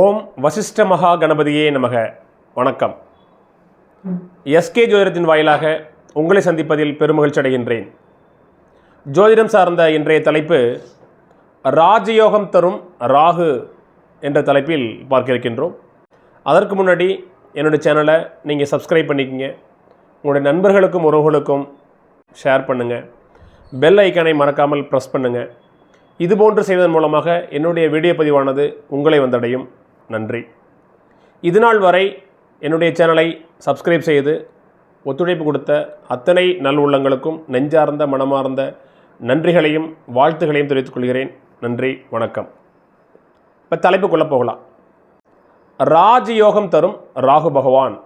ஓம் வசிஷ்ட மகா கணபதியே நமக. வணக்கம். எஸ்கே ஜோதிடத்தின் வாயிலாக உங்களை சந்திப்பதில் பெருமகிழ்ச்சி அடைகின்றேன். ஜோதிடம் சார்ந்த இன்றைய தலைப்பு ராஜயோகம் தரும் ராகு என்ற தலைப்பில் பார்க்க இருக்கின்றோம். அதற்கு முன்னாடி என்னுடைய சேனலை நீங்கள் சப்ஸ்கிரைப் பண்ணிக்கங்க. உங்களுடைய நண்பர்களுக்கும் உறவுகளுக்கும் ஷேர் பண்ணுங்கள் பெல் ஐக்கானை மறக்காமல் ப்ரெஸ் பண்ணுங்கள் இதுபோன்று செய்வதன் மூலமாக என்னுடைய வீடியோ பதிவானது உங்களை வந்தடையும். நன்றி. இதுநாள் வரை என்னுடைய சேனலை சப்ஸ்கிரைப் செய்து ஒத்துழைப்பு கொடுத்த அத்தனை நல் உள்ளங்களுக்கும் நெஞ்சார்ந்த மனமார்ந்த நன்றிகளையும் வாழ்த்துகளையும் தெரிவித்துக் கொள்கிறேன். நன்றி வணக்கம். இப்போ தலைப்புக்குள்ளே போகலாம். ராஜயோகம் தரும் ராகு பகவான்.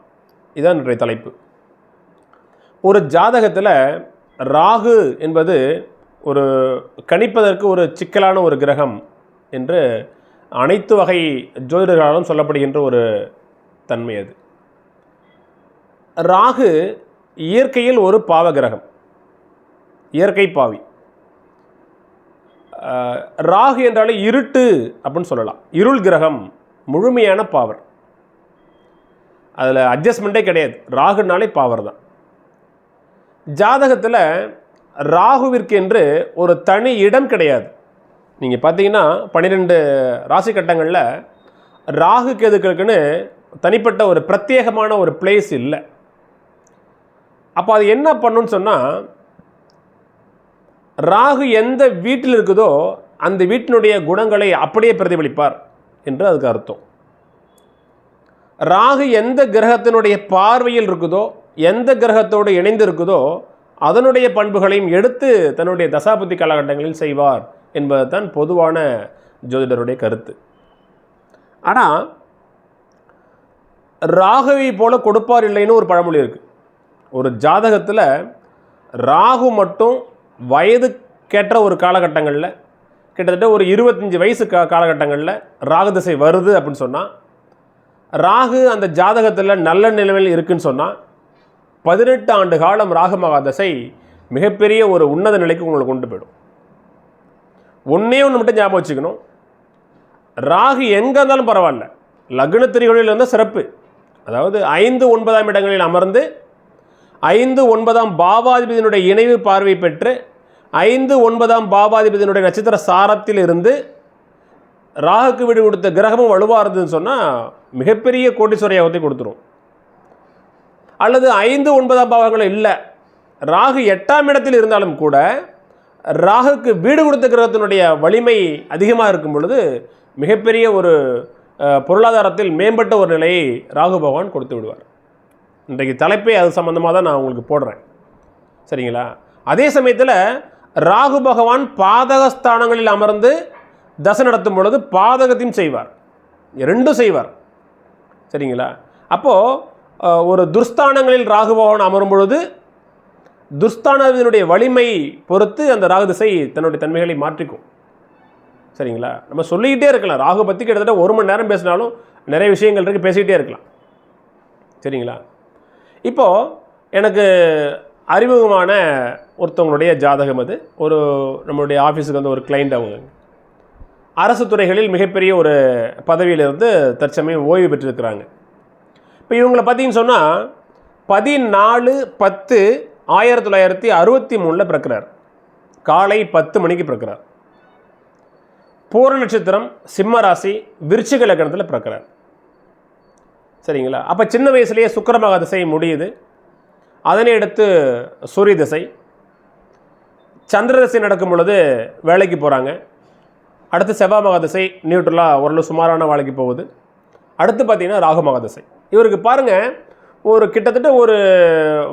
இதான் இன்றைய தலைப்பு. ஒரு ஜாதகத்தில் ராகு என்பது ஒரு கணிப்பதற்கு ஒரு சிக்கலான ஒரு கிரகம் என்று அனைத்து வகை ஜோதிடர்களாலும் சொல்லப்படுகின்ற ஒரு தன்மை அது. ராகு இயற்கையில் ஒரு பாவ கிரகம் இயற்கை பாவி. ராகு என்றாலே இருட்டு அப்படின்னு சொல்லலாம். இருள் கிரகம் முழுமையான பாவர். அதில் அட்ஜஸ்ட்மெண்ட்டே கிடையாது. ராகுனாலே பாவர் தான். ஜாதகத்தில் ராகுவிற்கு என்று ஒரு தனி இடம் கிடையாது. நீங்கள் பார்த்தீங்கன்னா பன்னிரெண்டு ராசி கட்டங்களில் ராகு கேதுக்களுக்குன்னு தனிப்பட்ட ஒரு பிரத்யேகமான ஒரு பிளேஸ் இல்லை. அப்போ அது என்ன பண்ணுன்னு சொன்னால் ராகு எந்த வீட்டில் இருக்குதோ அந்த வீட்டினுடைய குணங்களை அப்படியே பிரதிபலிப்பார் என்று அதுக்கு அர்த்தம். ராகு எந்த கிரகத்தினுடைய பார்வையில் இருக்குதோ எந்த கிரகத்தோடு இணைந்து இருக்குதோ அதனுடைய பண்புகளையும் எடுத்து தன்னுடைய தசாபதி காலகட்டங்களில் செய்வார். என்பது தான் பொதுவான ஜோதிடருடைய கருத்து. ஆனால் ராகுவை போல கொடுப்பார் இல்லைன்னு ஒரு பழமொழி இருக்குது ஒரு ஜாதகத்தில் ராகு மட்டும் வயதுக்கேற்ற ஒரு காலகட்டங்களில் கிட்டத்தட்ட ஒரு இருபத்தஞ்சி வயசு கா காலகட்டங்களில் ராகு திசை வருது அப்படின்னு சொன்னால் ராகு அந்த ஜாதகத்தில் நல்ல நிலைமையில் இருக்குன்னு சொன்னால் பதினெட்டு ஆண்டு காலம் ராகு மகாதசை மிகப்பெரிய ஒரு உன்னத நிலைக்கு உங்களை கொண்டு போயிடும். ஒன்றே ஒன்று மட்டும் ஞாபகம் வச்சுக்கணும். ராகு எங்கே இருந்தாலும் பரவாயில்ல. லக்னத்திரிகளில் இருந்தால் சிறப்பு. அதாவது ஐந்து ஒன்பதாம் இடங்களில் அமர்ந்து ஐந்து ஒன்பதாம் பாவாதிபதியினுடைய இணைவு பார்வை பெற்று ஐந்து ஒன்பதாம் பாவாதிபதியினுடைய நட்சத்திர சாரத்தில் இருந்து ராகுக்கு வீடு கொடுத்த கிரகமும் வலுவாக இருந்ததுன்னு சொன்னால் மிகப்பெரிய கோட்டீஸ்வர யோகத்தை கொடுத்துரும். அல்லது ஐந்து ஒன்பதாம் பாவங்கள் இல்லை. ராகு எட்டாம் இடத்தில் இருந்தாலும் கூட ராகுக்கு வீடு கொடுத்த கிரகத்தினுடைய வலிமை அதிகமாக இருக்கும் பொழுது மிகப்பெரிய ஒரு பொருளாதாரத்தில் மேம்பட்ட ஒரு நிலையை ராகு பகவான் கொடுத்து விடுவார். இன்றைக்கு தலைப்பே அது சம்மந்தமாக தான் நான் உங்களுக்கு போடுறேன். சரிங்களா? அதே சமயத்தில் ராகு பகவான் பாதகஸ்தானங்களில் அமர்ந்து தசை நடத்தும் பொழுது பாதகத்தையும் செய்வார். ரெண்டும் செய்வார். சரிங்களா? அப்போது ஒரு துர்ஸ்தானங்களில் ராகு பகவான் அமரும் பொழுது துர்ஸ்தானத்தினுடைய வலிமை பொறுத்து அந்த ராகு திசை தன்னுடைய தன்மைகளை மாற்றிக்கும். சரிங்களா? நம்ம சொல்லிக்கிட்டே இருக்கலாம். ராகு பற்றி கிட்டத்தட்ட ஒரு மணி நேரம் பேசினாலும் நிறைய விஷயங்கள் இருக்குது பேசிக்கிட்டே இருக்கலாம். சரிங்களா? இப்போது எனக்கு அறிமுகமான ஒருத்தவங்களுடைய ஜாதகம் அது. ஒரு நம்மளுடைய ஆஃபீஸுக்கு வந்து ஒரு கிளைண்ட் அவங்க. அரசு துறைகளில் மிகப்பெரிய ஒரு பதவியிலிருந்து தற்சமயம் ஓய்வு பெற்றிருக்கிறாங்க. இப்போ இவங்களை பார்த்தீங்கன்னு சொன்னால் பதினாலு பத்து ஆயிரத்தி தொள்ளாயிரத்தி அறுபத்தி மூணில் பிறக்கிறார். காலை பத்து மணிக்கு பிறக்கிறார். பூர நட்சத்திரம் சிம்ம ராசி விருச்சிக லக்னத்தில் பிறக்கிறார். சரிங்களா? அப்போ சின்ன வயசுலேயே சுக்கரமாக திசை முடியுது. அதனை அடுத்து சூரிய திசை. சந்திர திசை நடக்கும் பொழுது வேலைக்கு போகிறாங்க அடுத்து செவ்வாய் மகா திசை நியூட்ரலாக ஓரளவு சுமாரான வேலைக்கு போகுது. அடுத்து பார்த்தீங்கன்னா ராகு மகா திசை இவருக்கு பாருங்கள் ஒரு கிட்டத்தட்ட ஒரு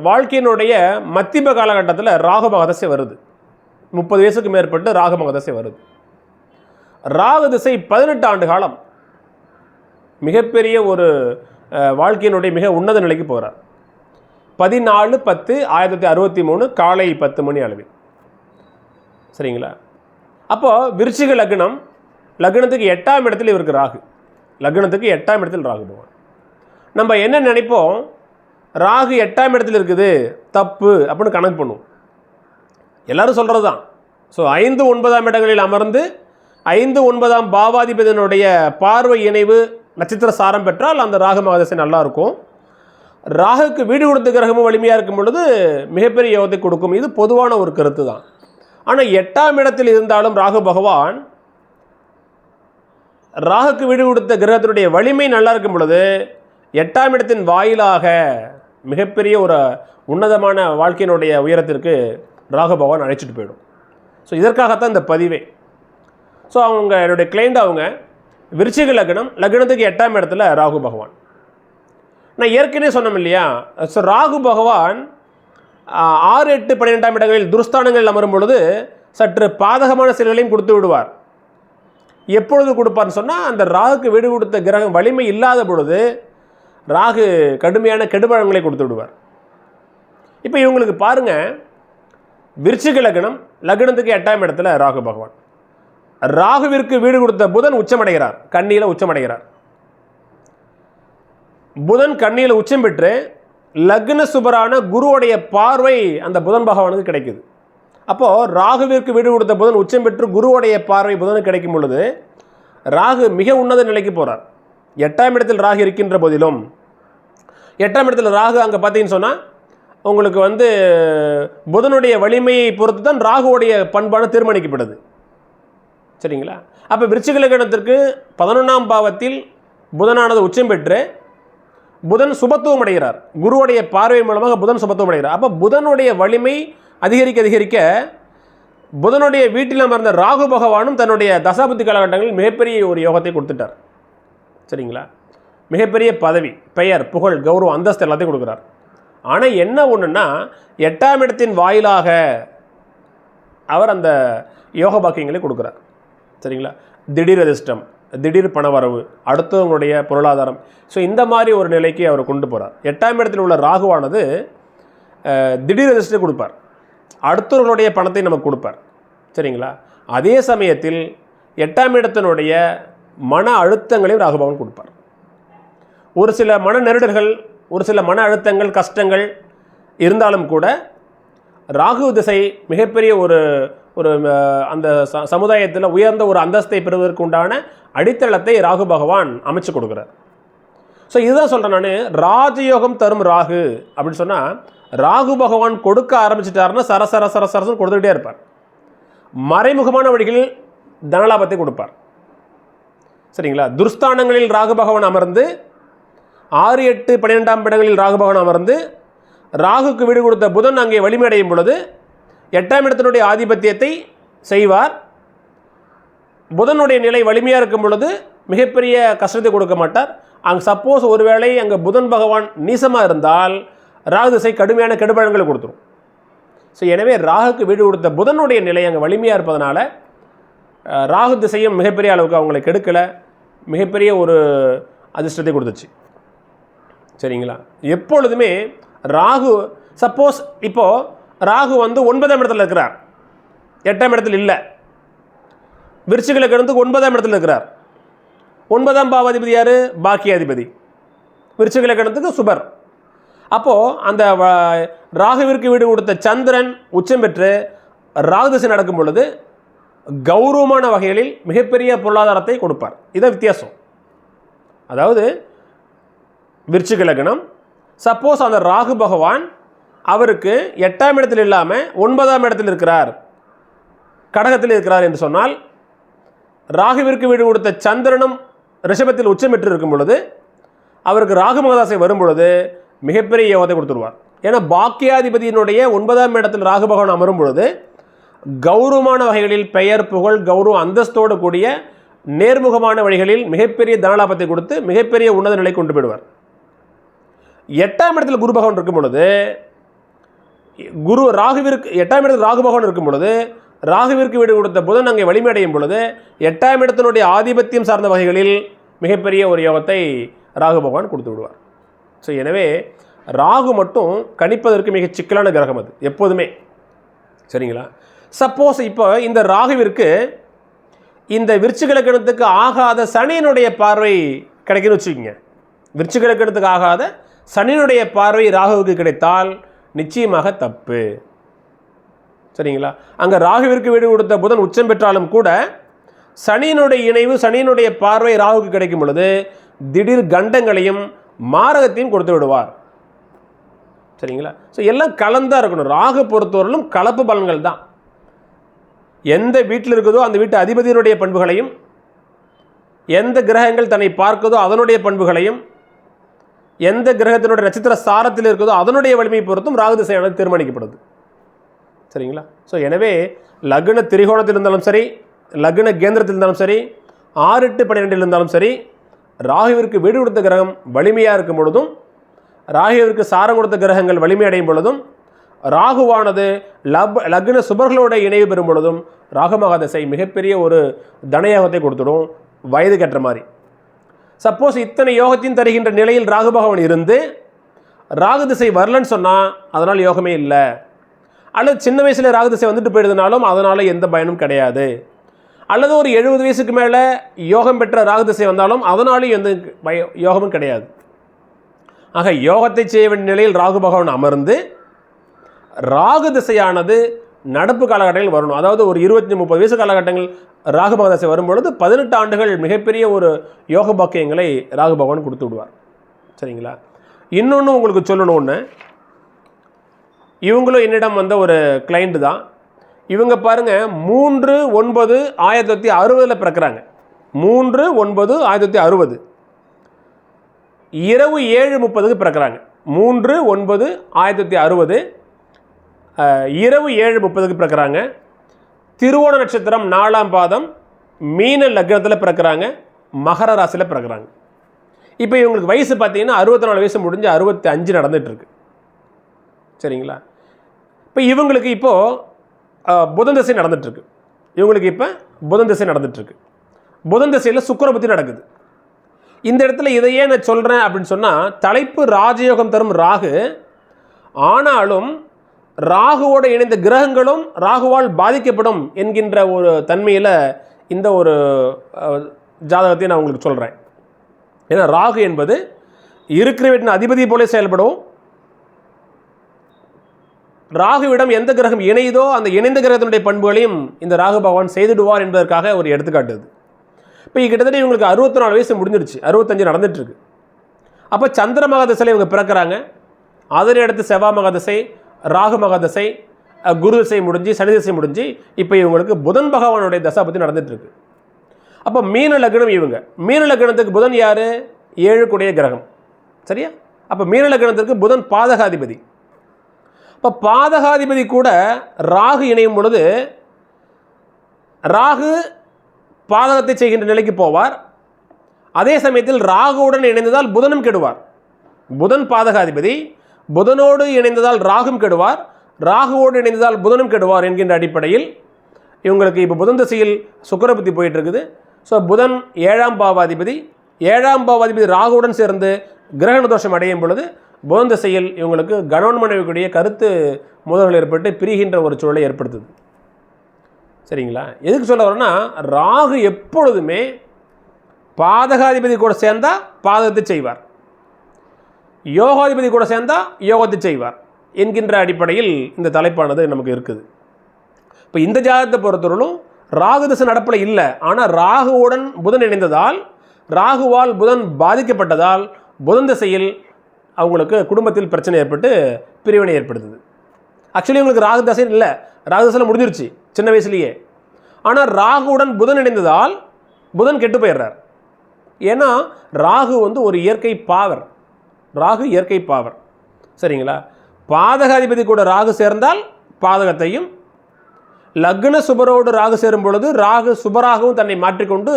வாழ்க்கையினுடைய மத்திப காலகட்டத்தில் ராகு மகதசை வருது. முப்பது வயசுக்கு மேற்பட்டு ராகு மகதசை வருது. ராகு திசை பதினெட்டு ஆண்டு காலம் மிகப்பெரிய ஒரு வாழ்க்கையினுடைய மிக உன்னத நிலைக்கு போகிறார் பதினாலு பத்து ஆயிரத்தி தொள்ளாயிரத்தி அறுபத்தி மூணு காலை பத்து மணி அளவில். சரிங்களா? அப்போது விருச்சிக லக்னம் லக்னத்துக்கு எட்டாம் இடத்தில் இவருக்கு ராகு. லக்னத்துக்கு எட்டாம் இடத்தில் ராகு பகவான். நம்ம என்ன நினைப்போம்? ராகு எட்டாம் இடத்தில் இருக்குது தப்பு அப்படின்னு கணக்கு பண்ணுவோம் எல்லாரும் சொல்கிறது தான் ஸோ ஐந்து ஒன்பதாம் இடங்களில் அமர்ந்து ஐந்து ஒன்பதாம் பாவாதிபதியினுடைய பார்வை இணைவு நட்சத்திர சாரம் பெற்றால் அந்த ராகு மகாதசை நல்லாயிருக்கும் ராகுக்கு வீடு கொடுத்த கிரகமும் வலிமையாக இருக்கும் பொழுது மிகப்பெரிய யோகத்தை கொடுக்கும். இது பொதுவான ஒரு கருத்து தான் ஆனால் எட்டாம் இடத்தில் இருந்தாலும் ராகு பகவான் ராகுக்கு வீடு கொடுத்த கிரகத்தினுடைய வலிமை நல்லா இருக்கும் பொழுது எட்டாம் இடத்தின் வாயிலாக மிகப்பெரிய ஒரு உன்னதமான வாழ்க்கையினுடைய உயரத்திற்கு ராகு பகவான் அழைச்சிட்டு போயிடும். ஸோ இதற்காகத்தான் இந்த பதிவே. ஸோ அவங்க என்னுடைய கிளைண்ட் அவங்க விருச்சிக லக்னம் லக்னத்துக்கு எட்டாம் இடத்துல ராகு பகவான். நான் ஏற்கனவே சொன்னோம் இல்லையா? ஸோ ராகு பகவான் ஆறு எட்டு பன்னிரெண்டாம் இடங்களில் துருஸ்தானங்கள் அமரும் பொழுது சற்று பாதகமான செயல்களையும் கொடுத்து விடுவார். எப்பொழுது கொடுப்பார்னு சொன்னால் அந்த ராகுக்கு வீடு கொடுத்த கிரகம் வலிமை இல்லாத பொழுது ராகு கடுமையான கெடுபழங்களை கொடுத்து விடுவார். இப்போ இவங்களுக்கு பாருங்க விருச்சிக லக்னம் லக்னத்துக்கு எட்டாம் இடத்துல ராகு பகவான். ராகுவிற்கு வீடு கொடுத்த புதன் உச்சமடைகிறார் கண்ணியில் உச்சமடைகிறார். புதன் கண்ணியில் உச்சம் பெற்று லக்ன சுபரான குருவுடைய பார்வை அந்த புதன் பகவானுக்கு கிடைக்குது. அப்போது ராகுவிற்கு வீடு கொடுத்த புதன் உச்சம் பெற்று குருவுடைய பார்வை புதனுக்கு கிடைக்கும் பொழுது ராகு மிக உன்னத நிலைக்கு போகிறார் எட்டாம் இடத்தில் ராகு இருக்கின்ற போதிலும் எட்டாம் இடத்தில் ராகு அங்கே பார்த்தீங்கன்னு சொன்னால் உங்களுக்கு வந்து புதனுடைய வலிமையை பொறுத்து தான் ராகுவுடைய பண்பான தீர்மானிக்கப்படுது. சரிங்களா? அப்போ விருச்சிக லக்னத்திற்கு பதினொன்றாம் பாவத்தில் புதனானது உச்சம் பெற்று புதன் சுபத்துவம் அடைகிறார். குருவுடைய பார்வை மூலமாக புதன் சுபத்துவம் அடைகிறார். அப்போ புதனுடைய வலிமை அதிகரிக்க அதிகரிக்க புதனுடைய வீட்டில் அமர்ந்த ராகு பகவானும் தன்னுடைய தசாபுத்தி காலகட்டங்களில் மிகப்பெரிய ஒரு யோகத்தை கொடுத்துட்டார். சரிங்களா? மிகப்பெரிய பதவி பெயர் புகழ் கௌரவம் அந்தஸ்து எல்லாத்தையும் கொடுக்குறார். ஆனால் என்ன ஒன்றுன்னா எட்டாம் இடத்தின் வாயிலாக அவர் அந்த யோக பாக்கியங்களை கொடுக்குறார். சரிங்களா? திடீர் அதிர்ஷ்டம் திடீர் பணவரவு அடுத்தவங்களுடைய பொருளாதாரம். ஸோ இந்த மாதிரி ஒரு நிலைக்கு அவர் கொண்டு போகிறார் எட்டாம் இடத்தில் உள்ள ராகுவானது திடீர் அதிர்ஷ்டம் கொடுப்பார். அடுத்தவர்களுடைய பணத்தை நமக்கு கொடுப்பார். சரிங்களா? அதே சமயத்தில் எட்டாம் இடத்தினுடைய மன அழுத்தங்களையும் ராகுபவன் கொடுப்பார். ஒரு சில மன நெருடர்கள் ஒரு சில மன அழுத்தங்கள் கஷ்டங்கள் இருந்தாலும் கூட ராகு திசை மிகப்பெரிய ஒரு ஒரு அந்த ச சமுதாயத்தில் உயர்ந்த ஒரு அந்தஸ்தை பெறுவதற்கு உண்டான அடித்தளத்தை ராகு பகவான் அமைச்சு கொடுக்குறார். ஸோ இதுதான் சொல்கிறேன் நான். ராஜயோகம் தரும் ராகு அப்படின்னு சொன்னால் ராகு பகவான் கொடுக்க ஆரம்பிச்சிட்டாருன்னா சர சர கொடுத்துக்கிட்டே இருப்பார். மறைமுகமான வழிகளில் தனலாபத்தை கொடுப்பார். சரிங்களா? துர்ஸ்தானங்களில் ராகு பகவான் அமர்ந்து ஆறு எட்டு பன்னிரெண்டாம் இடங்களில் ராகு பகவான் அமர்ந்து ராகுக்கு வீடு கொடுத்த புதன் அங்கே வலிமையடையும் பொழுது எட்டாம் இடத்தினுடைய ஆதிபத்தியத்தை செய்வார். புதனுடைய நிலை வலிமையாக இருக்கும் பொழுது மிகப்பெரிய கஷ்டத்தை கொடுக்க மாட்டார். அங்கே சப்போஸ் ஒருவேளை அங்கே புதன் பகவான் நீசமாக இருந்தால் ராகு திசை கடுமையான கெடுபழங்களை கொடுத்துரும். ஸோ எனவே ராகுக்கு வீடு கொடுத்த புதனுடைய நிலை அங்கே வலிமையாக இருப்பதனால ராகு திசையும் மிகப்பெரிய அளவுக்கு அவங்களை கெடுக்கலை. மிகப்பெரிய ஒரு அதிர்ஷ்டத்தை கொடுத்துச்சு. சரிங்களா? எப்பொழுதுமே ராகு சப்போஸ் இப்போது ராகு வந்து ஒன்பதாம் இடத்துல இருக்கிறார். எட்டாம் இடத்துல இல்லை. விருச்சிக லக்னத்துக்கு ஒன்பதாம் இடத்துல இருக்கிறார். ஒன்பதாம் பாவாதிபதி யார்? பாக்கியாதிபதி. விருச்சிக லக்னத்துக்கு சுபர். அப்போது அந்த வ- ராகுவிற்கு வீடு கொடுத்த சந்திரன் உச்சம் பெற்று ராகுதிசை நடக்கும் பொழுது கௌரவமான வகைகளில் மிகப்பெரிய பொருளாதாரத்தை கொடுப்பார். இதான் வித்தியாசம். அதாவது விருச்சிக லக்னம் சப்போஸ் அந்த ராகு பகவான் அவருக்கு எட்டாம் இடத்தில் இல்லாமல் ஒன்பதாம் இடத்தில் இருக்கிறார் கடகத்தில் இருக்கிறார் என்று சொன்னால் ராகுவிற்கு வீடு கொடுத்த சந்திரனும் ரிஷபத்தில் உச்சம் பெற்று இருக்கும் பொழுது அவருக்கு ராகு மகதாசை வரும் பொழுது மிகப்பெரிய யோகத்தை கொடுத்துருவார். ஏன்னா பாக்கியாதிபதியினுடைய ஒன்பதாம் இடத்தில் ராகு பகவான் அமரும் பொழுது கௌரவமான வகைகளில் பெயர் புகழ் கௌரவ அந்தஸ்தோடு கூடிய நேர்முகமான வழிகளில் மிகப்பெரிய தனலாபத்தை கொடுத்து மிகப்பெரிய உன்னத நிலை கொண்டு போயிடுவார். எட்டாம் இடத்தில் குரு பகவான் இருக்கும் பொழுது குரு ராகுவிற்கு எட்டாம் இடத்தில் ராகு பகவான் இருக்கும் பொழுது ராகுவிற்கு வீடு கொடுத்த புதன் அங்கே வலிமையடையும் பொழுது எட்டாம் இடத்தினுடைய ஆதிபத்தியம் சார்ந்த வகைகளில் மிகப்பெரிய ஒரு யோகத்தை ராகு பகவான் கொடுத்து விடுவார். ஸோ எனவே ராகு மட்டும் கணிப்பதற்கு மிக சிக்கலான கிரகம் அது எப்போதுமே. சரிங்களா? சப்போஸ் இப்போ இந்த ராகுவிற்கு இந்த விருச்சிக லக்கணத்துக்கு ஆகாத சனியினுடைய பார்வை கிடைக்குன்னு வச்சுக்கோங்க. விருச்சிக லக்கணத்துக்கு ஆகாத சனியினுடைய பார்வை ராகுவுக்கு கிடைத்தால் நிச்சயமாக தப்பு. சரிங்களா? அங்கே ராகுவிற்கு வீடு கொடுத்த புதன் உச்சம் பெற்றாலும் கூட சனியினுடைய இணைவு சனியினுடைய பார்வை ராகுவுக்கு கிடைக்கும் பொழுது திடீர் கண்டங்களையும் மாரகத்தையும் கொடுத்து விடுவார். சரிங்களா? ஸோ எல்லாம் கலந்தா இருக்கணும். ராகு பொறுத்தவரையிலும் கலப்பு பலன்கள் தான். எந்த வீட்டில் இருக்குதோ அந்த வீட்டு அதிபதியினுடைய பண்புகளையும் எந்த கிரகங்கள் தன்னை பார்க்குதோ அதனுடைய பண்புகளையும் எந்த கிரகத்தினுடைய நட்சத்திர சாரத்தில் இருக்குதோ அதனுடைய வலிமையை பொறுத்தும் ராகு திசையானது தீர்மானிக்கப்படுது. சரிங்களா? ஸோ எனவே லக்ன திரிகோணத்தில் இருந்தாலும் சரி லக்ன கேந்திரத்தில் இருந்தாலும் சரி ஆறு எட்டு பன்னிரெண்டில் இருந்தாலும் சரி ராகுவிற்கு வீடு கொடுத்த கிரகம் வலிமையாக இருக்கும் பொழுதும் ராகுவிற்கு சாரம் கொடுத்த கிரகங்கள் வலிமையடையும் பொழுதும் ராகுவானது லப் லக்ன சுபர்களோட இணைவு பெறும் பொழுதும் ராகு மகாதசை மிகப்பெரிய ஒரு தனயோகத்தை கொடுத்துடும். வயதுக்கேற்ற மாதிரி. சப்போஸ் இத்தனை யோகத்தையும் தருகின்ற நிலையில் ராகு பகவான் இருந்து ராகு திசை வரலன்னு சொன்னால் அதனால் யோகமே இல்லை. அல்லது சின்ன வயசில் ராகு திசை வந்துட்டு போயிடுதுனாலும் அதனால் எந்த பயனும் கிடையாது. அல்லது ஒரு எழுபது வயசுக்கு மேலே யோகம் பெற்ற ராகு திசை வந்தாலும் அதனாலும் எந்த பய யோகமும் கிடையாது. ஆக யோகத்தை செய்ய வேண்டிய நிலையில் ராகு பகவான் அமர்ந்து ராகு திசையானது நடப்பு காலகட்டங்கள் வரணும். அதாவது ஒரு இருபத்தி முப்பது வயசு காலகட்டங்கள் ராகு பகவான் திசை வரும்பொழுது பதினெட்டு ஆண்டுகள் மிகப்பெரிய ஒரு யோக பாக்கியங்களை ராகு பகவான் கொடுத்து விடுவார். சரிங்களா? இன்னொன்று உங்களுக்கு சொல்லணும் ஒன்று இவங்களும் என்னிடம் வந்த ஒரு கிளைண்ட் தான். இவங்க பாருங்க மூன்று ஒன்பது ஆயிரத்தி தொள்ளாயிரத்தி அறுபதில் பிறக்கிறாங்க. மூன்று ஒன்பது ஆயிரத்தி தொள்ளாயிரத்தி அறுபது. இரவு ஏழு முப்பதுக்கு பிறக்கிறாங்க. மூன்று ஒன்பது ஆயிரத்தி தொள்ளாயிரத்தி அறுபது. இரவு ஏழு முப்பதுக்கு பிறக்கிறாங்க. திருவோண நட்சத்திரம் நாலாம் பாதம் மீன லக்னத்தில் பிறக்கிறாங்க மகர ராசியில் பிறக்கிறாங்க. இப்போ இவங்களுக்கு வயசு பார்த்தீங்கன்னா அறுபத்தி நாலு வயசு முடிஞ்சு அறுபத்தி அஞ்சு நடந்துகிட்ருக்கு சரிங்களா? இப்போ இவங்களுக்கு இப்போது புதன் திசை நடந்துகிட்ருக்கு இவங்களுக்கு இப்போ புதன் திசை நடந்துகிட்ருக்கு புதன் திசையில் சுக்கரபுத்தி நடக்குது. இந்த இடத்துல இதையே நான் சொல்கிறேன் அப்படின்னு சொன்னால் தலைப்பு ராஜயோகம் தரும் ராகு ஆனாலும் ராகுவோடு இணைந்த கிரகங்களும் ராகுவால் பாதிக்கப்படும் என்கின்ற ஒரு தன்மையில் இந்த ஒரு ஜாதகத்தை நான் உங்களுக்கு சொல்கிறேன் ஏன்னா ராகு என்பது இருக்கிற வீட்டின் அதிபதி போல செயல்படும். ராகுவிடம் எந்த கிரகம் இணையுதோ அந்த இணைந்த கிரகத்தினுடைய பண்புகளையும் இந்த ராகு பகவான் செய்துடுவார் என்பதற்காக ஒரு எடுத்துக்காட்டுது இப்போ கிட்டத்தட்ட இவங்களுக்கு அறுபத்தி நாலு வயசு முடிஞ்சிருச்சு. அறுபத்தஞ்சு நடந்துட்டுருக்கு அப்போ சந்திர மகாதசையில் இவங்க பிறக்கிறாங்க. அதனை அடுத்து செவ்வாய் மகாதசை ராகு மகாதசை குரு திசை முடிஞ்சு சனி திசை முடிஞ்சு இப்போ இவங்களுக்கு புதன் பகவானுடைய தசை பற்றி நடந்துகிட்ருக்கு அப்போ மீன லக்னம் இவங்க. மீன லக்னத்துக்கு புதன் யார்? ஏழு குடைய கிரகம். சரியா? அப்போ மீன லக்னத்திற்கு புதன் பாதகாதிபதி. இப்போ பாதகாதிபதி கூட ராகு இணையும் பொழுது ராகு பாதகத்தை செய்கின்ற நிலைக்கு போவார். அதே சமயத்தில் ராகுவுடன் இணைந்ததால் புதனும் கெடுவார். புதன் பாதகாதிபதி புதனோடு இணைந்ததால் ராகும் கெடுவார். ராகுவோடு இணைந்ததால் புதனும் கெடுவார் என்கின்ற அடிப்படையில் இவங்களுக்கு இப்போ புதன் திசையில் சுக்கரபுத்தி போயிட்டு இருக்குது ஸோ புதன் ஏழாம் பாவாதிபதி. ஏழாம் பாவாதிபதி ராகுவுடன் சேர்ந்து கிரகண தோஷம் அடையும் பொழுது புதன் திசையில் இவங்களுக்கு கணவன் மனைவிக்குடைய கருத்து முதல்கள் ஏற்பட்டு பிரிகின்ற ஒரு சூழலை ஏற்படுத்துது. சரிங்களா? எதுக்கு சொல்ல வரேன்னா ராகு எப்பொழுதுமே பாதகாதிபதி கூட சேர்ந்தால் பாதகத்தை செய்வார். யோகாதிபதி கூட சேர்ந்தால் யோகத்தை செய்வார் என்கின்ற அடிப்படையில் இந்த தலைப்பானது நமக்கு இருக்குது. இப்போ இந்த ஜாதகத்தை பொறுத்தவரையிலும் ராகு திசை நடப்பில் இல்லை. ஆனால் ராகுவுடன் புதன் இணைந்ததால் ராகுவால் புதன் பாதிக்கப்பட்டதால் புதன் திசையில் அவங்களுக்கு குடும்பத்தில் பிரச்சனை ஏற்பட்டு பிரிவினை ஏற்படுத்துது. ஆக்சுவலி உங்களுக்கு ராகு தசை இல்லை. ராகு தசையில் முடிஞ்சிருச்சு சின்ன வயசுலேயே. ஆனால் ராகுவுடன் புதன் இணைந்ததால் புதன் கெட்டு போயிடுறார். ஏன்னா ராகு வந்து ஒரு இயற்கை பாவர் ராகு இயற்கை பாவர் சரிங்களா? பாதகாதிபதி கூட ராகு சேர்ந்தால் பாதகத்தையும் லக்ன சுபரோடு ராகு சேரும் பொழுது ராகு சுபராகவும் தன்னை மாற்றிக்கொண்டு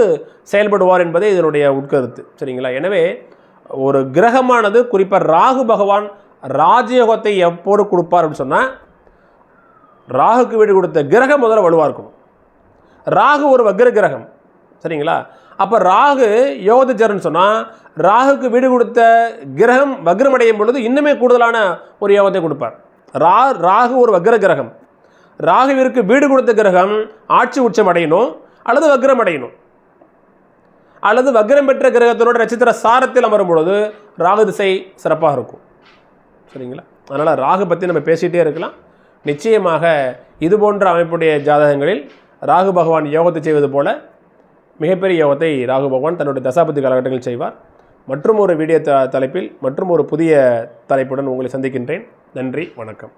செயல்படுவார் என்பதே இதனுடைய உட்கருத்து. சரிங்களா? எனவே ஒரு கிரகமானது குறிப்பாக ராகு பகவான் ராஜயோகத்தை எப்போது கொடுப்பார் அப்படின்னு சொன்னால் ராகுக்கு வீடு கொடுத்த கிரகம் முதல்ல வலுவாக இருக்கும் ராகு ஒரு வக்ர கிரகம். சரிங்களா? அப்போ ராகு யோகத்துச்சரன் சொன்னால் ராகுக்கு வீடு கொடுத்த கிரகம் வக்ரம் அடையும் பொழுது இன்னுமே கூடுதலான ஒரு யோகத்தை கொடுப்பார். ரா ராகு ஒரு வக்ர கிரகம். ராகுவிற்கு வீடு கொடுத்த கிரகம் ஆட்சி உச்சம் அடையணும் அல்லது வக்ரம் அடையணும். அல்லது வக்ரம் பெற்ற கிரகத்தினோட நட்சத்திர சாரத்தில் அமரும் பொழுது ராகு திசை சிறப்பாக இருக்கும். சரிங்களா? அதனால் ராகு பற்றி நம்ம பேசிகிட்டே இருக்கலாம். நிச்சயமாக இது போன்ற அமைப்புடைய ஜாதகங்களில் ராகு பகவான் யோகத்தை செய்வது போல மிகப்பெரிய யோகத்தை ராகு பகவான் தன்னுடைய தசாபதி காலகட்டங்களில் செய்வார். மற்றும் ஒரு வீடியோ த தலைப்பில் மற்றும் ஒரு புதிய தலைப்புடன் உங்களை சந்திக்கின்றேன். நன்றி வணக்கம்.